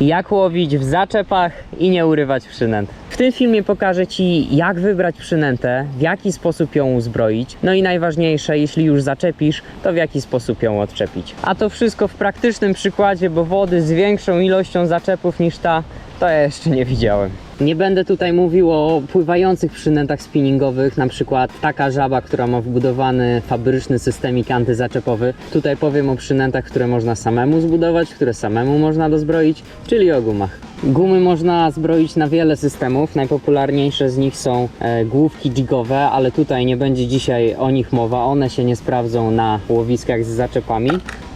jak łowić w zaczepach i nie urywać przynęt. W tym filmie pokażę Ci, jak wybrać przynętę, w jaki sposób ją uzbroić, no i najważniejsze, jeśli już zaczepisz, to w jaki sposób ją odczepić. A to wszystko w praktycznym przykładzie, bo wody z większą ilością zaczepów niż ta, to ja jeszcze nie widziałem. Nie będę tutaj mówił o pływających przynętach spinningowych, na przykład taka żaba, która ma wbudowany fabryczny systemik antyzaczepowy. Tutaj powiem o przynętach, które można samemu zbudować, które samemu można dozbroić, czyli o gumach. Gumy można zbroić na wiele systemów. Najpopularniejsze z nich są e, główki jigowe, ale tutaj nie będzie dzisiaj o nich mowa. One się nie sprawdzą na łowiskach z zaczepami.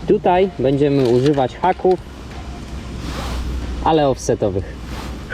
Tutaj będziemy używać haków, ale offsetowych.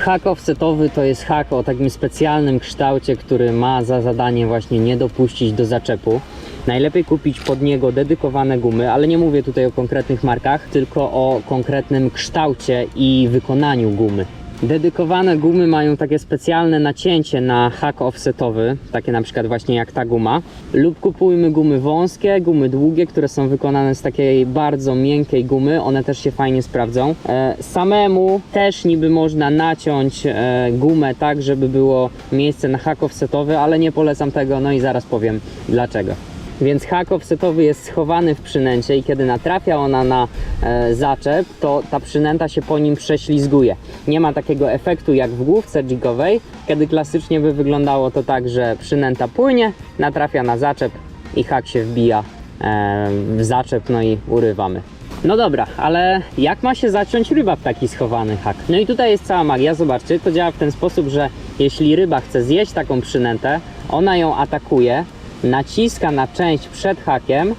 Hak offsetowy to jest hak o takim specjalnym kształcie, który ma za zadanie właśnie nie dopuścić do zaczepu. Najlepiej kupić pod niego dedykowane gumy, ale nie mówię tutaj o konkretnych markach, tylko o konkretnym kształcie i wykonaniu gumy. Dedykowane gumy mają takie specjalne nacięcie na hak offsetowy, takie na przykład właśnie jak ta guma. Lub kupujmy gumy wąskie, gumy długie, które są wykonane z takiej bardzo miękkiej gumy, one też się fajnie sprawdzą. E, samemu też niby można naciąć e, gumę tak, żeby było miejsce na hak offsetowy, ale nie polecam tego, no i zaraz powiem dlaczego. Więc hak offsetowy jest schowany w przynęcie i kiedy natrafia ona na e, zaczep, to ta przynęta się po nim prześlizguje. Nie ma takiego efektu jak w główce jigowej, kiedy klasycznie by wyglądało to tak, że przynęta płynie, natrafia na zaczep i hak się wbija e, w zaczep, no i urywamy. No dobra, ale jak ma się zaciąć ryba w taki schowany hak? No i tutaj jest cała magia, zobaczcie, to działa w ten sposób, że jeśli ryba chce zjeść taką przynętę, ona ją atakuje, naciska na część przed hakiem,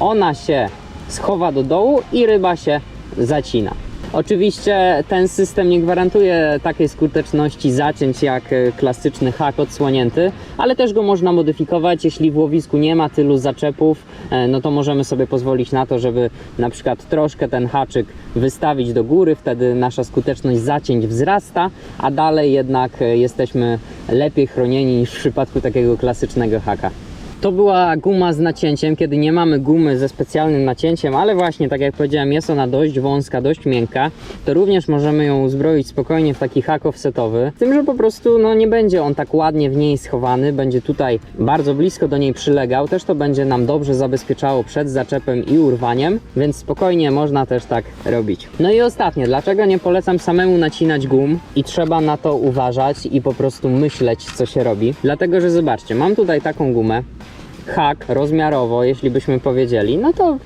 ona się schowa do dołu i ryba się zacina. Oczywiście ten system nie gwarantuje takiej skuteczności zacięć jak e, klasyczny hak odsłonięty, ale też go można modyfikować. Jeśli w łowisku nie ma tylu zaczepów, e, no to możemy sobie pozwolić na to, żeby na przykład troszkę ten haczyk wystawić do góry, wtedy nasza skuteczność zacięć wzrasta, a dalej jednak e, jesteśmy lepiej chronieni niż w przypadku takiego klasycznego haka. To była guma z nacięciem, kiedy nie mamy gumy ze specjalnym nacięciem, ale właśnie, tak jak powiedziałem, jest ona dość wąska, dość miękka, to również możemy ją uzbroić spokojnie w taki hak offsetowy, z tym, że po prostu no, nie będzie on tak ładnie w niej schowany, będzie tutaj bardzo blisko do niej przylegał, też to będzie nam dobrze zabezpieczało przed zaczepem i urwaniem, więc spokojnie można też tak robić. No i ostatnie, dlaczego nie polecam samemu nacinać gum i trzeba na to uważać i po prostu myśleć, co się robi? Dlatego, że zobaczcie, mam tutaj taką gumę, hak rozmiarowo, jeśli byśmy powiedzieli, no to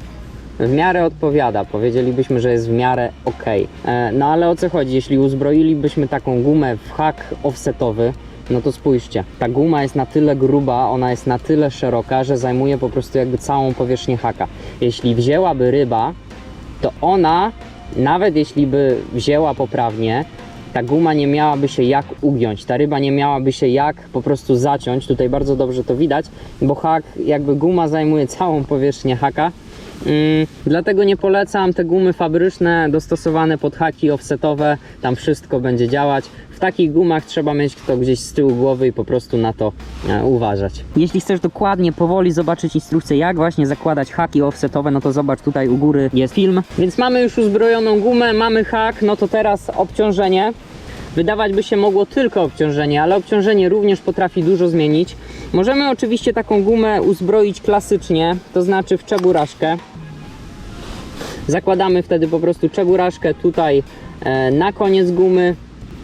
w miarę odpowiada. Powiedzielibyśmy, że jest w miarę ok. E, no ale o co chodzi? Jeśli uzbroilibyśmy taką gumę w hak offsetowy, no to spójrzcie, ta guma jest na tyle gruba, ona jest na tyle szeroka, że zajmuje po prostu jakby całą powierzchnię haka. Jeśli wzięłaby ryba, to ona, nawet jeśli by wzięła poprawnie, ta guma nie miałaby się jak ugiąć, ta ryba nie miałaby się jak po prostu zaciąć. Tutaj bardzo dobrze to widać, bo hak, jakby guma zajmuje całą powierzchnię haka. Mm, dlatego nie polecam te gumy fabryczne dostosowane pod haki offsetowe, tam wszystko będzie działać. W takich gumach trzeba mieć to gdzieś z tyłu głowy i po prostu na to e, uważać. Jeśli chcesz dokładnie, powoli zobaczyć instrukcję, jak właśnie zakładać haki offsetowe, no to zobacz tutaj u góry jest film. Więc mamy już uzbrojoną gumę, mamy hak, no to teraz obciążenie. Wydawać by się mogło tylko obciążenie, ale obciążenie również potrafi dużo zmienić. Możemy oczywiście taką gumę uzbroić klasycznie, to znaczy w czeburaszkę. Zakładamy wtedy po prostu czeburaszkę tutaj e, na koniec gumy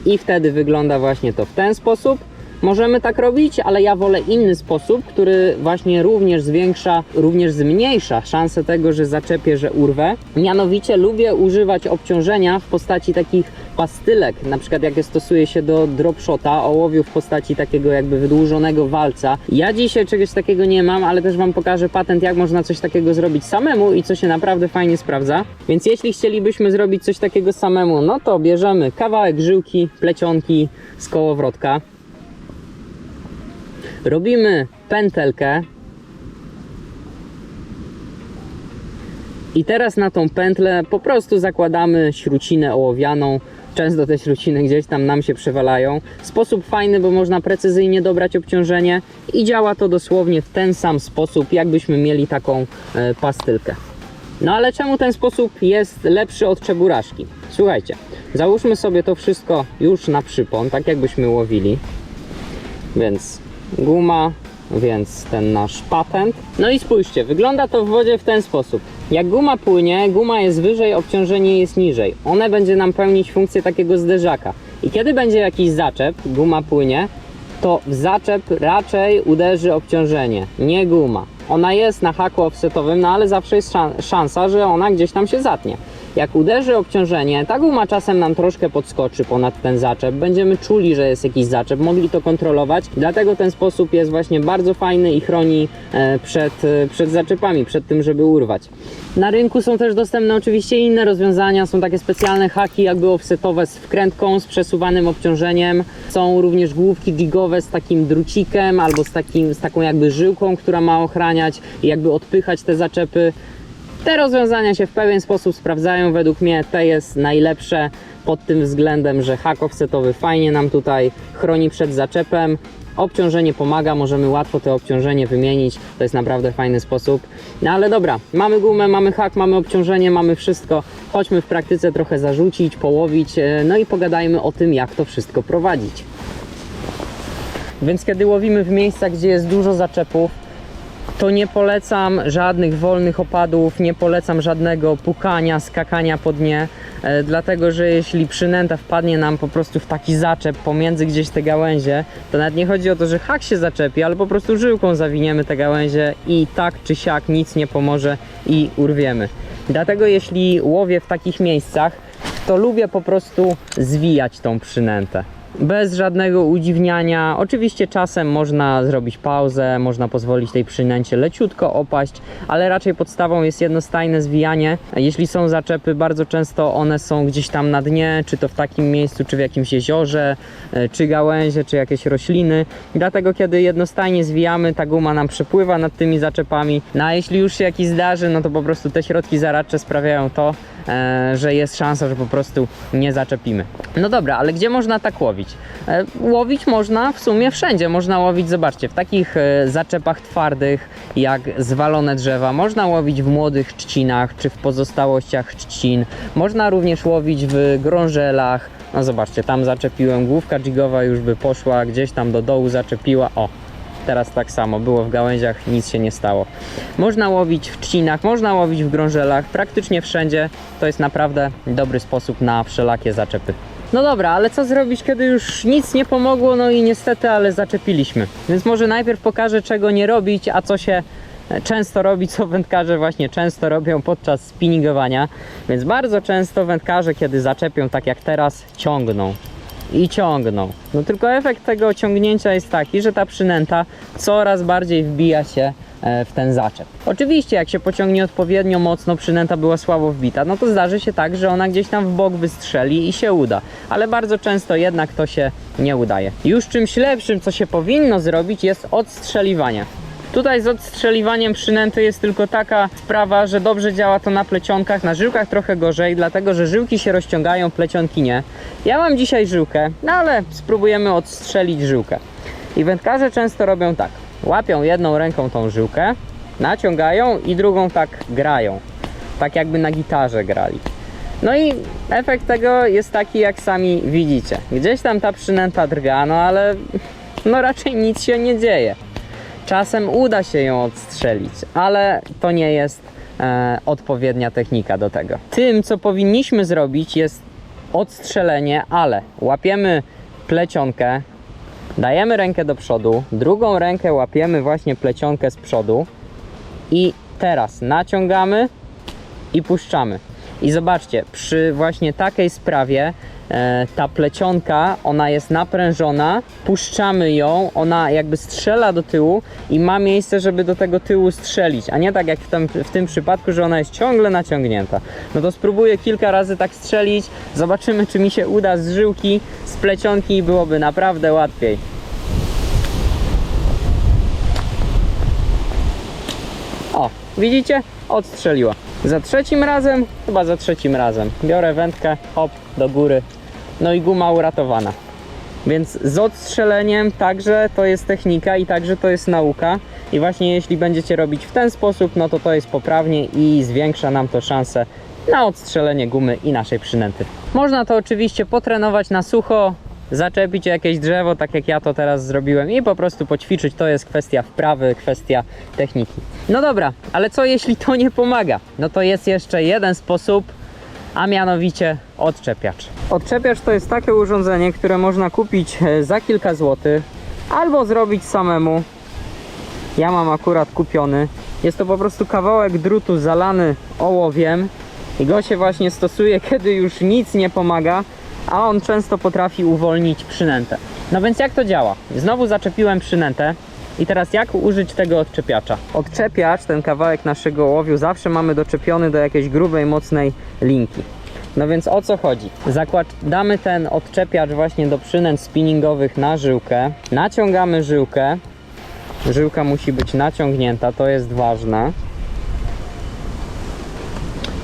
i wtedy wygląda właśnie to w ten sposób. Możemy tak robić, ale ja wolę inny sposób, który właśnie również zwiększa, również zmniejsza szansę tego, że zaczepię, że urwę. Mianowicie lubię używać obciążenia w postaci takich pastylek, na przykład jak je stosuje się do dropshota, ołowiu w postaci takiego jakby wydłużonego walca. Ja dzisiaj czegoś takiego nie mam, ale też Wam pokażę patent, jak można coś takiego zrobić samemu i co się naprawdę fajnie sprawdza. Więc jeśli chcielibyśmy zrobić coś takiego samemu, no to bierzemy kawałek żyłki, plecionki z kołowrotka. Robimy pętelkę. I teraz na tą pętlę po prostu zakładamy śrucinę ołowianą. Często te śruciny gdzieś tam nam się przewalają. Sposób fajny, bo można precyzyjnie dobrać obciążenie i działa to dosłownie w ten sam sposób, jakbyśmy mieli taką e, pastylkę. No ale czemu ten sposób jest lepszy od czeburaszki? Słuchajcie, Załóżmy sobie to wszystko już na przypon, tak jakbyśmy łowili. Więc guma, więc ten nasz patent. No i spójrzcie, wygląda to w wodzie w ten sposób. Jak guma płynie, guma jest wyżej, obciążenie jest niżej. One będzie nam pełnić funkcję takiego zderzaka. I kiedy będzie jakiś zaczep, guma płynie, to w zaczep raczej uderzy obciążenie, nie guma. Ona jest na haku offsetowym, no ale zawsze jest szan- szansa, że ona gdzieś tam się zatnie. Jak uderzy obciążenie, ta guma czasem nam troszkę podskoczy ponad ten zaczep. Będziemy czuli, że jest jakiś zaczep, mogli to kontrolować. Dlatego ten sposób jest właśnie bardzo fajny i chroni e, przed, e, przed zaczepami, przed tym, żeby urwać. Na rynku są też dostępne oczywiście inne rozwiązania. Są takie specjalne haki, jakby offsetowe z wkrętką, z przesuwanym obciążeniem. Są również główki jigowe z takim drucikiem albo z, takim, z taką jakby żyłką, która ma ochraniać i jakby odpychać te zaczepy. Te rozwiązania się w pewien sposób sprawdzają. Według mnie te jest najlepsze pod tym względem, że hak offsetowy fajnie nam tutaj chroni przed zaczepem. Obciążenie pomaga, możemy łatwo to obciążenie wymienić. To jest naprawdę fajny sposób. No ale dobra, mamy gumę, mamy hak, mamy obciążenie, mamy wszystko. Chodźmy w praktyce trochę zarzucić, połowić, e, no i pogadajmy o tym, jak to wszystko prowadzić. Więc kiedy łowimy w miejscach, gdzie jest dużo zaczepów, to nie polecam żadnych wolnych opadów, nie polecam żadnego pukania, skakania po dnie, e, dlatego że jeśli przynęta wpadnie nam po prostu w taki zaczep pomiędzy gdzieś te gałęzie, to nawet nie chodzi o to, że hak się zaczepi, ale po prostu żyłką zawiniemy te gałęzie i tak czy siak nic nie pomoże i urwiemy. Dlatego jeśli łowię w takich miejscach, to lubię po prostu zwijać tą przynętę. Bez żadnego udziwniania. Oczywiście czasem można zrobić pauzę, można pozwolić tej przynęcie leciutko opaść, ale raczej podstawą jest jednostajne zwijanie. Jeśli są zaczepy, bardzo często one są gdzieś tam na dnie, czy to w takim miejscu, czy w jakimś jeziorze, e, czy gałęzie, czy jakieś rośliny. Dlatego kiedy jednostajnie zwijamy, ta guma nam przepływa nad tymi zaczepami. No a jeśli już się jakiś zdarzy, no to po prostu te środki zaradcze sprawiają to, że jest szansa, że po prostu nie zaczepimy. No dobra, ale gdzie można tak łowić? E, łowić można w sumie wszędzie. Można łowić, zobaczcie, w takich e, zaczepach twardych, jak zwalone drzewa. Można łowić w młodych trzcinach, czy w pozostałościach trzcin. Można również łowić w grążelach. No zobaczcie, tam zaczepiłem, główka jigowa już by poszła, gdzieś tam do dołu zaczepiła. O, Teraz tak samo, było w gałęziach, nic się nie stało. Można łowić w trzcinach, można łowić w grążelach, praktycznie wszędzie. To jest naprawdę dobry sposób na wszelakie zaczepy. No dobra, ale co zrobić, kiedy już nic nie pomogło, no i niestety, ale zaczepiliśmy. Więc może najpierw pokażę, czego nie robić, a co się e, często robi, co wędkarze właśnie często robią podczas spinningowania. Więc bardzo często wędkarze, kiedy zaczepią tak jak teraz, ciągną i ciągną. No tylko efekt tego ciągnięcia jest taki, że ta przynęta coraz bardziej wbija się e, w ten zaczep. Oczywiście, jak się pociągnie odpowiednio mocno, przynęta była słabo wbita, no to zdarzy się tak, że ona gdzieś tam w bok wystrzeli i się uda. Ale bardzo często jednak to się nie udaje. Już czymś lepszym, co się powinno zrobić, jest odstrzeliwanie. Tutaj z odstrzeliwaniem przynęty jest tylko taka sprawa, że dobrze działa to na plecionkach, na żyłkach trochę gorzej, dlatego że żyłki się rozciągają, plecionki nie. Ja mam dzisiaj żyłkę, no ale spróbujemy odstrzelić żyłkę. I wędkarze często robią tak. Łapią jedną ręką tą żyłkę, naciągają i drugą tak grają. Tak jakby na gitarze grali. No i efekt tego jest taki, jak sami widzicie. Gdzieś tam ta przynęta drga, no ale no raczej nic się nie dzieje. Czasem uda się ją odstrzelić, ale to nie jest e, odpowiednia technika do tego. Tym, co powinniśmy zrobić, jest odstrzelenie, ale łapiemy plecionkę, dajemy rękę do przodu, drugą rękę łapiemy właśnie plecionkę z przodu i teraz naciągamy i puszczamy. I zobaczcie, przy właśnie takiej sprawie ta plecionka, ona jest naprężona, puszczamy ją, ona jakby strzela do tyłu i ma miejsce, żeby do tego tyłu strzelić, a nie tak jak w tym, w tym przypadku, że ona jest ciągle naciągnięta. No to spróbuję kilka razy tak strzelić, zobaczymy czy mi się uda z żyłki, z plecionki byłoby naprawdę łatwiej. O, widzicie? Odstrzeliła. Za trzecim razem, chyba za trzecim razem, biorę wędkę, hop, do góry, no i guma uratowana. Więc z odstrzeleniem także to jest technika i także to jest nauka. I właśnie jeśli będziecie robić w ten sposób, no to to jest poprawnie i zwiększa nam to szanse na odstrzelenie gumy i naszej przynęty. Można to oczywiście potrenować na sucho, zaczepić jakieś drzewo, tak jak ja to teraz zrobiłem i po prostu poćwiczyć. To jest kwestia wprawy, kwestia techniki. No dobra, ale co jeśli to nie pomaga? No to jest jeszcze jeden sposób, a mianowicie odczepiacz. Odczepiacz to jest takie urządzenie, które można kupić e, za kilka złotych albo zrobić samemu. Ja mam akurat kupiony. Jest to po prostu kawałek drutu zalany ołowiem i go się właśnie stosuje, kiedy już nic nie pomaga, a on często potrafi uwolnić przynętę. No więc jak to działa? Znowu zaczepiłem przynętę i teraz jak użyć tego odczepiacza? Odczepiacz, ten kawałek naszego ołowiu zawsze mamy doczepiony do jakiejś grubej, mocnej linki. No więc o co chodzi? Zakładamy ten odczepiacz właśnie do przynęt spinningowych na żyłkę, naciągamy żyłkę, żyłka musi być naciągnięta, to jest ważne.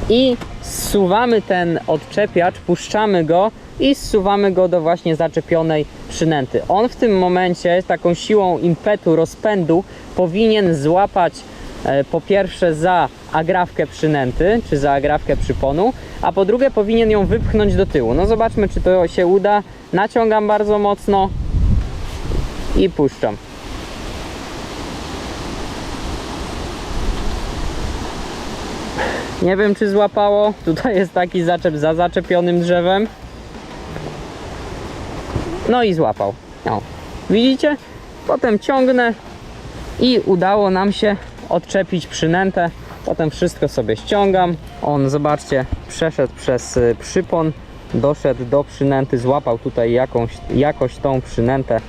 I zsuwamy ten odczepiacz, puszczamy go i zsuwamy go do właśnie zaczepionej przynęty. On w tym momencie taką siłą impetu, rozpędu powinien złapać e, po pierwsze za agrafkę przynęty, czy za agrafkę przyponu, a po drugie powinien ją wypchnąć do tyłu. No zobaczmy, czy to się uda. Naciągam bardzo mocno i puszczam. Nie wiem czy złapało. Tutaj jest taki zaczep za zaczepionym drzewem. No i złapał. Widzicie? Potem ciągnę i udało nam się odczepić przynętę. Potem wszystko sobie ściągam. On, zobaczcie, przeszedł przez y, przypon, doszedł do przynęty, złapał tutaj jakąś, jakoś tą przynętę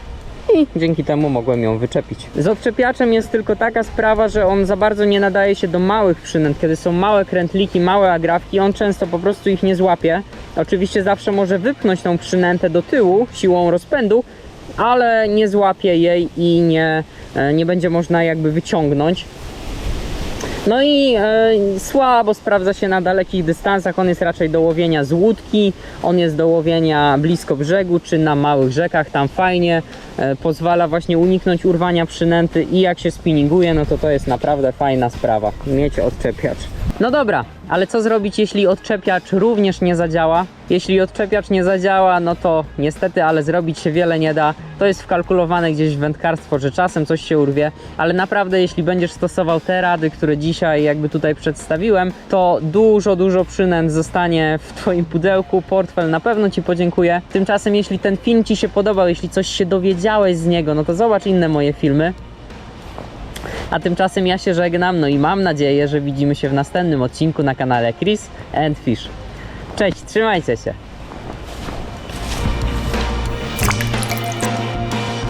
i dzięki temu mogłem ją wyczepić. Z odczepiaczem jest tylko taka sprawa, że on za bardzo nie nadaje się do małych przynęt. Kiedy są małe krętliki, małe agrafki, on często po prostu ich nie złapie. Oczywiście zawsze może wypchnąć tą przynętę do tyłu siłą rozpędu, ale nie złapie jej i nie, e, nie będzie można jakby wyciągnąć. No i e, słabo sprawdza się na dalekich dystansach. On jest raczej do łowienia z łódki, on jest do łowienia blisko brzegu czy na małych rzekach. Tam fajnie e, pozwala właśnie uniknąć urwania przynęty i jak się spinninguje, no to to jest naprawdę fajna sprawa. Mieć odczepiacz. No dobra, ale co zrobić, jeśli odczepiacz również nie zadziała? Jeśli odczepiacz nie zadziała, no to niestety, ale zrobić się wiele nie da. To jest wkalkulowane gdzieś w wędkarstwo, że czasem coś się urwie, ale naprawdę jeśli będziesz stosował te rady, które dzisiaj jakby tutaj przedstawiłem, to dużo, dużo przynęt zostanie w Twoim pudełku, portfel na pewno Ci podziękuję. Tymczasem jeśli ten film Ci się podobał, jeśli coś się dowiedziałeś z niego, no to zobacz inne moje filmy. A tymczasem ja się żegnam, no i mam nadzieję, że widzimy się w następnym odcinku na kanale Chris and Fish. Cześć, trzymajcie się!